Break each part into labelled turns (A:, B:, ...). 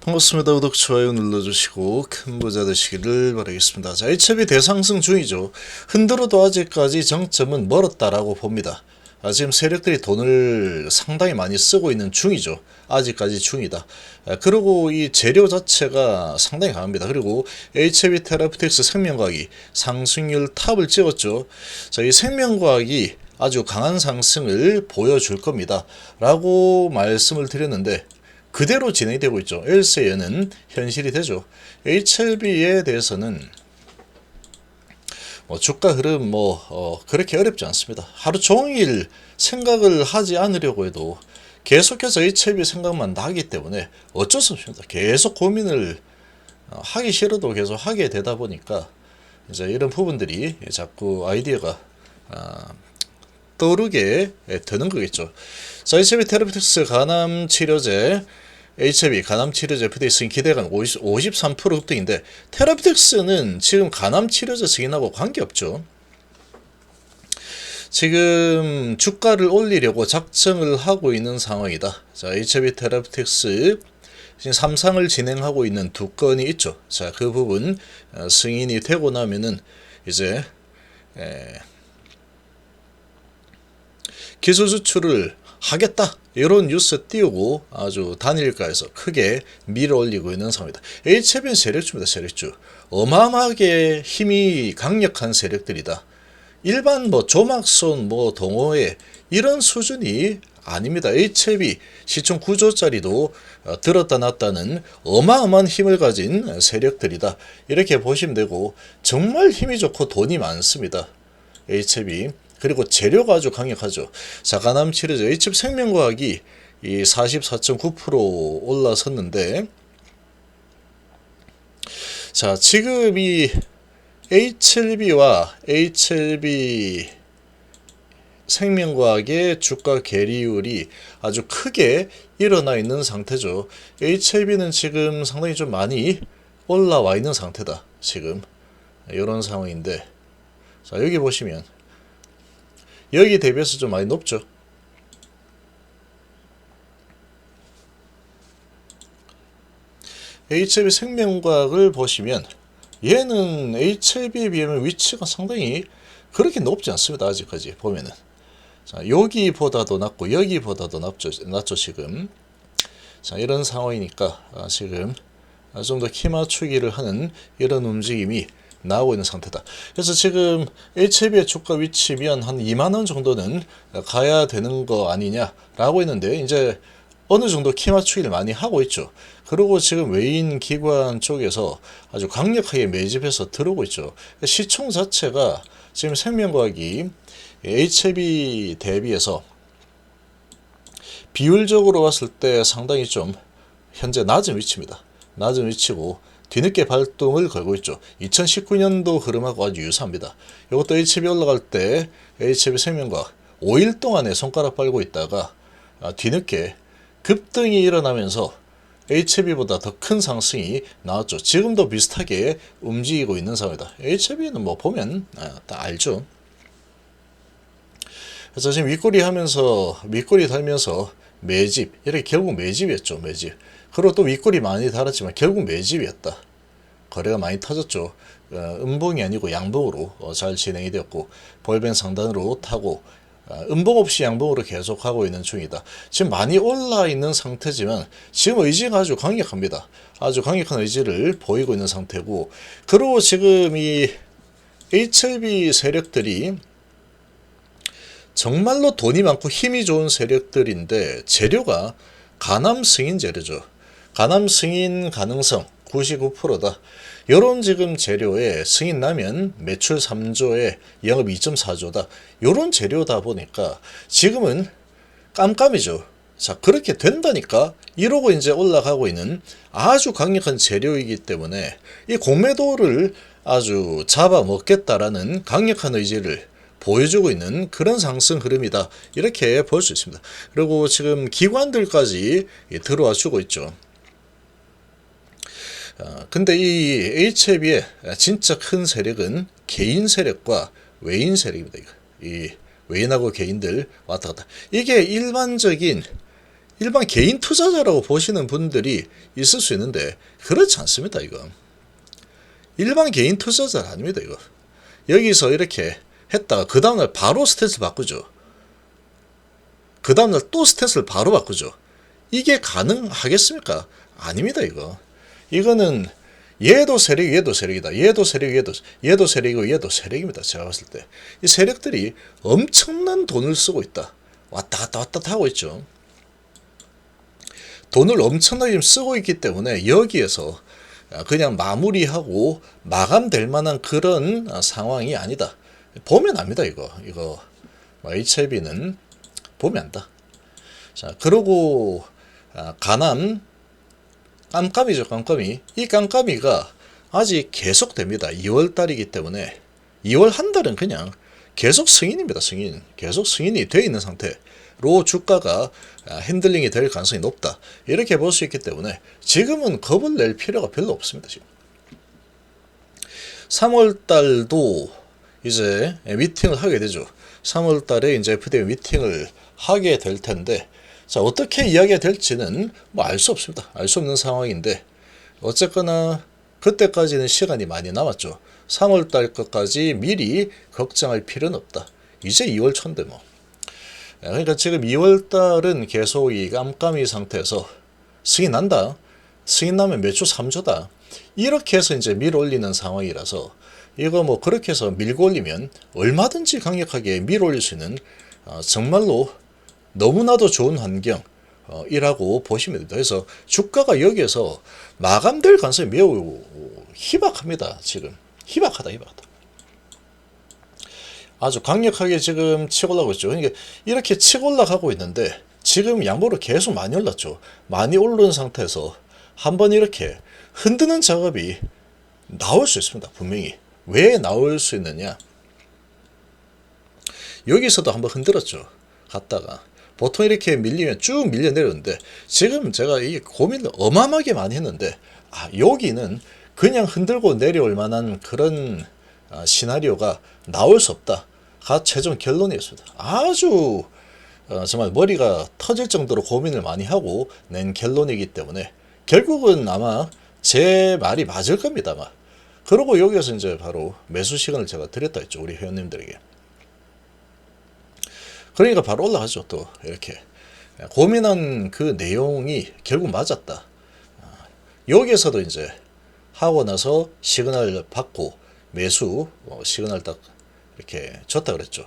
A: 반갑습니다. 구독, 좋아요 눌러주시고 큰 부자 되시기를 바라겠습니다. 자, HB 대상승 중이죠. 흔들어도 아직까지 정점은 멀었다라고 봅니다. 아, 지금 세력들이 돈을 상당히 많이 쓰고 있는 중이죠. 아직까지 중이다. 아, 그리고 이 재료 자체가 상당히 강합니다. 그리고 HB 테라피텍스 생명과학이 상승률 탑을 찍었죠. 자, 이 생명과학이 아주 강한 상승을 보여줄 겁니다. 라고 말씀을 드렸는데 그대로 진행이 되고 있죠. 엘세에는 현실이 되죠. HLB에 대해서는 뭐 주가 흐름 뭐 어, 그렇게 어렵지 않습니다. 하루 종일 생각을 하지 않으려고 해도 계속해서 HLB 생각만 나기 때문에 어쩔 수 없습니다. 계속 고민을 어, 하기 싫어도 계속 하게 되다 보니까 이제 이런 부분들이 자꾸 아이디어가 아, 떠오르게 되는 거겠죠. 자, HB 테라피틱스 간암 치료제 HB 간암 치료제 FDA 승인 50, 53% 흡등인데 테라피틱스는 지금 간암 치료제 승인하고 관계없죠. 지금 주가를 올리려고 작정을 하고 있는 상황이다. 자, HB 테라피틱스 지금 3상을 진행하고 있는 두 건이 있죠. 자, 그 부분 어, 승인이 되고 나면은 이제 에, 기술 수출을 하겠다 이런 뉴스 띄우고 아주 단일가에서 크게 밀어 올리고 있는 상황이다. HB는 세력주입니다. 세력주. 어마어마하게 힘이 강력한 세력들이다. 일반 뭐 조막손 뭐 동호회 이런 수준이 아닙니다. HB 시총 9조짜리도 어, 들었다 놨다는 어마어마한 힘을 가진 세력들이다. 이렇게 보시면 되고 정말 힘이 좋고 돈이 많습니다. HB 그리고 재료가 아주 강력하죠. 자가남 치료제 H집 생명과학이 이 44.9% 올라섰는데 자 지금 이 HLB와 HLB 생명과학의 주가 괴리율이 아주 크게 일어나 있는 상태죠. HLB는 지금 상당히 좀 많이 올라와 있는 상태다. 지금 이런 상황인데 자 여기 보시면 여기 대비해서 좀 많이 높죠. HLB 생명과학을 보시면 얘는 HLB에 비하면 위치가 상당히 그렇게 높지 않습니다. 아직까지 보면은. 자, 여기보다도 낮고 여기보다도 낮죠, 낮죠 지금. 자, 이런 상황이니까 아, 지금 좀 더 키 맞추기를 하는 이런 움직임이 나오고 있는 상태다. 그래서 지금 HB의 주가 위치면 한 2만 원 정도는 가야 되는 거 아니냐라고 했는데 이제 어느 정도 키 맞추기를 많이 하고 있죠. 그리고 지금 외인 기관 쪽에서 아주 강력하게 매집해서 들어오고 있죠. 시총 자체가 지금 생명과학이 HB 대비해서 비율적으로 봤을 때 상당히 좀 현재 낮은 위치입니다. 낮은 위치고 뒤늦게 발동을 걸고 있죠. 2019년도 흐름하고 아주 유사합니다. 이것도 HB 올라갈 때 HB 생명과학 5일 동안에 손가락 빨고 있다가 아, 뒤늦게 급등이 일어나면서 HB보다 더 큰 상승이 나왔죠. 지금도 비슷하게 움직이고 있는 상황이다. HB는 뭐 보면 아, 다 알죠. 그래서 지금 윗꼬리 하면서 윗꼬리 달면서 매집 이렇게 결국 매집이었죠. 매집. 그리고 또 윗꼬리 많이 달았지만 결국 매집이었다. 거래가 많이 터졌죠. 어, 음봉이 아니고 양봉으로 어, 잘 진행이 되었고 볼벤 상단으로 타고 어, 음봉 없이 양봉으로 계속하고 있는 중이다. 지금 많이 올라 있는 상태지만 지금 의지가 아주 강력합니다. 아주 강력한 의지를 보이고 있는 상태고 그리고 지금 이 HLB 세력들이 정말로 돈이 많고 힘이 좋은 세력들인데 재료가 간암 승인 재료죠. 간암 승인 가능성 99%다. 요런 지금 재료에 승인 나면 매출 3조에 영업 2.4조다. 요런 재료다 보니까 지금은 깜깜이죠. 자, 그렇게 된다니까 이러고 이제 올라가고 있는 아주 강력한 재료이기 때문에 이 공매도를 아주 잡아먹겠다라는 강력한 의지를 보여주고 있는 그런 상승 흐름이다. 이렇게 볼 수 있습니다. 그리고 지금 기관들까지 들어와 주고 있죠. 어, 근데 이 HB의 진짜 큰 세력은 개인 세력과 외인 세력입니다. 이거. 이 외인하고 개인들 왔다 갔다. 이게 일반적인 일반 개인 투자자라고 보시는 분들이 있을 수 있는데 그렇지 않습니다. 이거 일반 개인 투자자 아닙니다. 이거 여기서 이렇게 했다가 그 다음날 바로 스탠스 바꾸죠. 그 다음날 또 스탠스를 바로 바꾸죠. 이게 가능하겠습니까? 아닙니다. 이거 이거는 얘도 세력, 얘도 세력이다. 얘도 세력, 얘도 얘도 세력이고 얘도 세력입니다. 제가 봤을 때 이 세력들이 엄청난 돈을 쓰고 있다. 왔다 갔다 왔다 하고 있죠. 돈을 엄청나게 쓰고 있기 때문에 여기에서 그냥 마무리하고 마감될 만한 그런 상황이 아니다. 보면 압니다, 이거. 이거 HLB는 보면 안다. 자, 그러고 아, 가남 깜깜이죠, 깜깜이. 이 깜깜이가 아직 계속됩니다. 2월 달이기 때문에 2월 한 달은 그냥 계속 승인입니다, 승인. 계속 승인이 되어 있는 상태로 주가가 아, 핸들링이 될 가능성이 높다. 이렇게 볼 수 있기 때문에 지금은 겁을 낼 필요가 별로 없습니다, 지금. 3월 달도 이제 미팅을 하게 되죠. 3월 달에 이제 FDM 미팅을 하게 될 텐데 자, 어떻게 이야기가 될지는 뭐 알 수 없습니다. 알 수 없는 상황인데 어쨌거나 그때까지는 시간이 많이 남았죠. 3월 달 것까지 미리 걱정할 필요는 없다. 이제 2월 초인데 뭐. 그러니까 지금 2월 달은 계속 이 깜깜이 상태에서 승인 난다. 승인 나면 매주 3조다. 이렇게 해서 이제 밀 올리는 상황이라서 이거 뭐 그렇게 해서 밀고 올리면 얼마든지 강력하게 밀 올릴 수 있는 어, 정말로 너무나도 좋은 환경 이라고 보시면 됩니다. 그래서 주가가 여기에서 마감될 가능성이 매우 희박합니다. 지금 희박하다, 희박하다. 아주 강력하게 지금 치고 올라가고 있죠. 그러니까 이렇게 치고 올라가고 있는데 지금 양보를 계속 많이 올랐죠. 많이 오른 상태에서 한번 이렇게 흔드는 작업이 나올 수 있습니다. 분명히. 왜 나올 수 있느냐? 여기서도 한번 흔들었죠. 갔다가 보통 이렇게 밀리면 쭉 밀려 내렸는데 지금 제가 이 고민을 어마어마하게 많이 했는데 아 여기는 그냥 흔들고 내려올 만한 그런 아, 시나리오가 나올 수 없다가 최종 결론이었습니다. 아주 어, 정말 머리가 터질 정도로 고민을 많이 하고 낸 결론이기 때문에 결국은 아마 제 말이 맞을 겁니다. 아마. 그러고 여기서 이제 바로 매수 시간을 제가 드렸다 했죠. 우리 회원님들에게. 그러니까 바로 올라가죠. 또 이렇게 고민한 그 내용이 결국 맞았다. 여기에서도 이제 하고 나서 시그널 받고 매수 어, 시그널 딱 이렇게 줬다 그랬죠.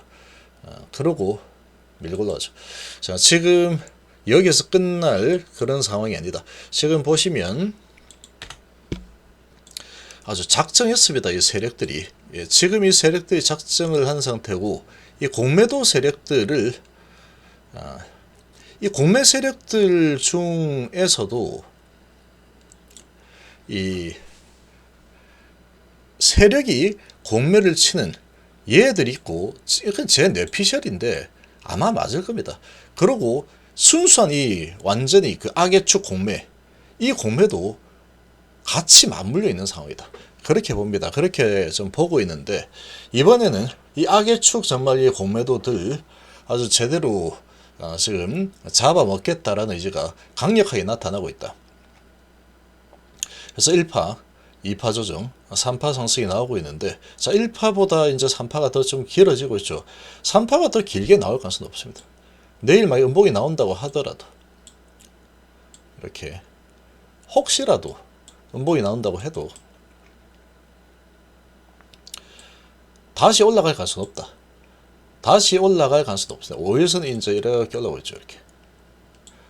A: 어, 그러고 밀고 올라가죠. 자 지금 여기서 끝날 그런 상황이 아니다. 지금 보시면 아주 작정했습니다. 이 세력들이 예, 지금 이 세력들이 작정을 한 상태고 이 공매도 세력들을 아, 이 공매 세력들 중에서도 이 세력이 공매를 치는 얘들이 있고 이건 제 뇌피셜인데 아마 맞을 겁니다. 그리고 순수한 이 완전히 그 악의 축 공매 이 공매도 같이 맞물려 있는 상황이다. 그렇게 봅니다. 그렇게 좀 보고 있는데 이번에는 이 악의 축 정말 이 공매도들 아주 제대로 어, 지금 잡아먹겠다라는 의지가 강력하게 나타나고 있다. 그래서 1파, 2파 조정, 3파 상승이 나오고 있는데 자 1파보다 이제 3파가 더 좀 길어지고 있죠. 3파가 더 길게 나올 가능성은 없습니다. 내일 만약 음봉이 나온다고 하더라도 이렇게 혹시라도 음봉이 나온다고 해도 다시 올라갈 가능성은 없다. 다시 올라갈 가능성도 없습니다. 5일선은 이제 이렇게 올라오고 있죠. 이렇게.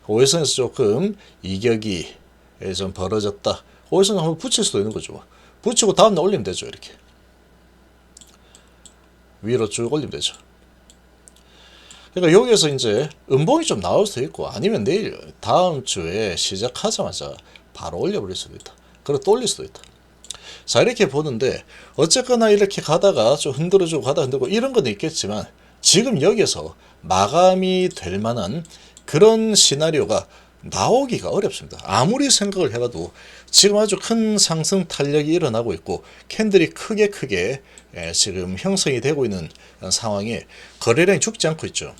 A: 5일선에서 조금 이격이 좀 벌어졌다. 5일선 한번 붙일 수도 있는 거죠. 붙이고 다음날 올리면 되죠. 이렇게. 위로 쭉 올리면 되죠. 그러니까 여기에서 이제 음봉이 좀 나올 수도 있고 아니면 내일 다음 주에 시작하자마자 바로 올려버릴 수도 있다. 그리고 또 올릴 수도 있다. 자 이렇게 보는데 어쨌거나 이렇게 가다가 좀 흔들어주고 가다 흔들고 이런 건 있겠지만 지금 여기서 마감이 될 만한 그런 시나리오가 나오기가 어렵습니다. 아무리 생각을 해봐도 지금 아주 큰 상승 탄력이 일어나고 있고 캔들이 크게 크게 예, 지금 형성이 되고 있는 상황에 거래량이 죽지 않고 있죠.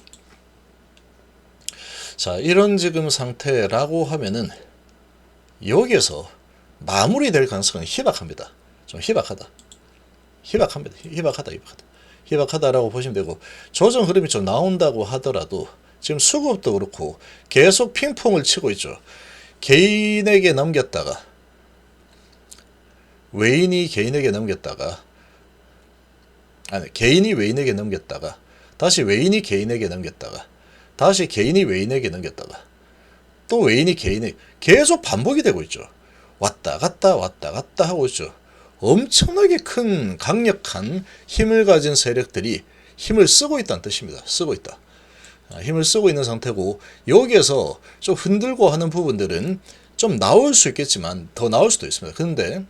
A: 자, 이런 지금 상태라고 하면은 여기에서 마무리될 가능성은 희박합니다. 좀 희박하다. 희박합니다. 희박하다. 희박하다. 희박하다라고 보시면 되고 조정 흐름이 좀 나온다고 하더라도 지금 수급도 그렇고 계속 핑퐁을 치고 있죠. 개인에게 넘겼다가 외인이 개인에게 넘겼다가 아니 개인이 외인에게 넘겼다가 다시 외인이 개인에게 넘겼다가 다시 개인이 외인에게 넘겼다가 또 외인이 개인에게 계속 반복이 되고 있죠. 왔다 갔다 왔다 갔다 하고 있죠. 엄청나게 큰 강력한 힘을 가진 세력들이 힘을 쓰고 있다는 뜻입니다. 쓰고 있다. 아, 힘을 쓰고 있는 상태고 여기에서 좀 흔들고 하는 부분들은 좀 나올 수 있겠지만 더 나올 수도 있습니다. 근데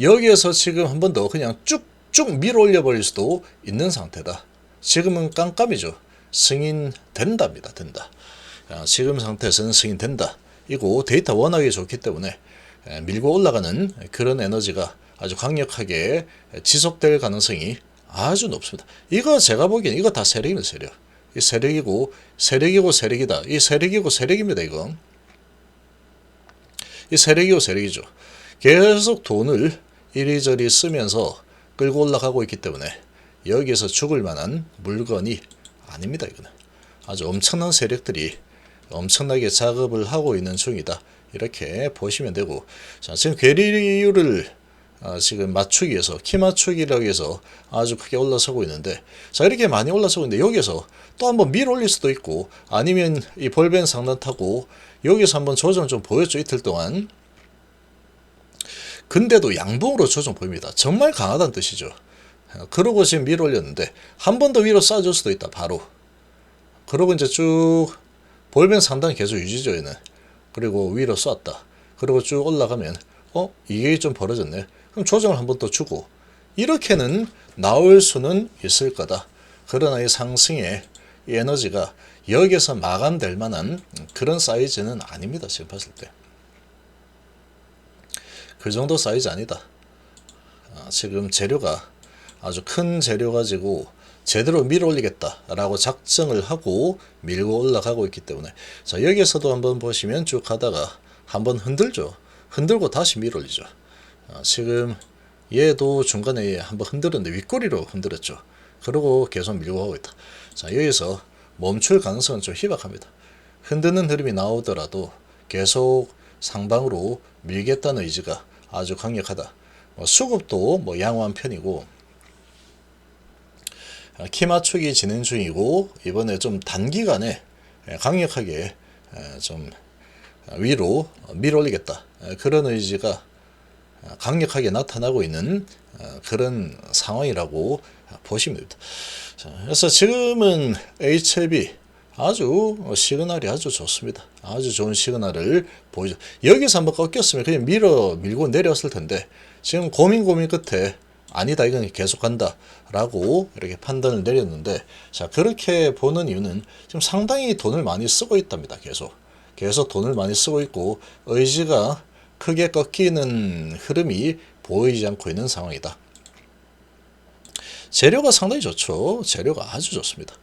A: 여기에서 지금 한 번 더 그냥 쭉쭉 밀어 올려 버릴 수도 있는 상태다. 지금은 깜깜이죠. 승인 된답니다. 된다. 아, 지금 상태에서는 승인 된다. 이고 데이터 워낙에 좋기 때문에 에, 밀고 올라가는 그런 에너지가 아주 강력하게 지속될 가능성이 아주 높습니다. 이거 제가 보기엔 이거 다 세력입니다. 세력. 이 세력이고 세력이고 세력이다. 이 세력이고 세력입니다. 이거. 이 세력이고 세력이죠. 계속 돈을 이리저리 쓰면서 끌고 올라가고 있기 때문에 여기에서 죽을 만한 물건이 아닙니다. 이거는 아주 엄청난 세력들이 엄청나게 작업을 하고 있는 중이다. 이렇게 보시면 되고. 자, 지금 괴리율을 아, 지금 맞추기 위해서 키 맞추기라고 해서 아주 크게 올라서고 있는데 자 이렇게 많이 올라서고 있는데 여기서 또 한번 밀 올릴 수도 있고 아니면 이 볼벤 상단 타고 여기서 한번 조정 좀 보였죠 이틀 동안. 근데도 양봉으로 조정 보입니다. 정말 강하다는 뜻이죠. 그러고 지금 밀 올렸는데 한 번 더 위로 쏴줄 수도 있다. 바로. 그러고 이제 쭉 볼벤 상단 계속 유지죠 얘는. 그리고 위로 쐈다. 그리고 쭉 올라가면 어? 이게 좀 벌어졌네. 그럼 조정을 한 번 더 주고 이렇게는 나올 수는 있을 거다. 그러나 이 상승의 이 에너지가 여기에서 마감될 만한 그런 사이즈는 아닙니다 지금 봤을 때. 그 정도 사이즈 아니다. 아, 지금 재료가 아주 큰 재료 가지고 제대로 밀어 올리겠다라고 작정을 하고 밀고 올라가고 있기 때문에. 자 여기에서도 한번 보시면 쭉 가다가 한번 흔들죠. 흔들고 다시 밀어 올리죠. 아, 지금 얘도 중간에 한번 흔들었는데 윗꼬리로 흔들었죠. 그리고 계속 밀고 가고 있다. 자 여기서 멈출 가능성은 좀 희박합니다. 흔드는 흐름이 나오더라도 계속 상방으로 밀겠다는 의지가 아주 강력하다. 뭐 수급도 뭐 양호한 편이고 아, 키 맞추기 진행 중이고 이번에 좀 단기간에 예, 강력하게 에, 좀 위로 밀어올리겠다 에, 그런 의지가 아, 강력하게 나타나고 있는 어, 그런 상황이라고 보시면 됩니다. 자, 그래서 지금은 HLB 아주 시그널이 아주 좋습니다. 아주 좋은 시그널을 보이죠. 여기서 한번 꺾였으면 그냥 밀어 밀고 내렸을 텐데 지금 고민 고민 끝에 아니다 이건 계속 간다라고 이렇게 판단을 내렸는데 자 그렇게 보는 이유는 지금 상당히 돈을 많이 쓰고 있답니다. 계속 계속 돈을 많이 쓰고 있고 의지가 크게 꺾이는 흐름이 보이지 않고 있는 상황이다. 재료가 상당히 좋죠. 재료가 아주 좋습니다.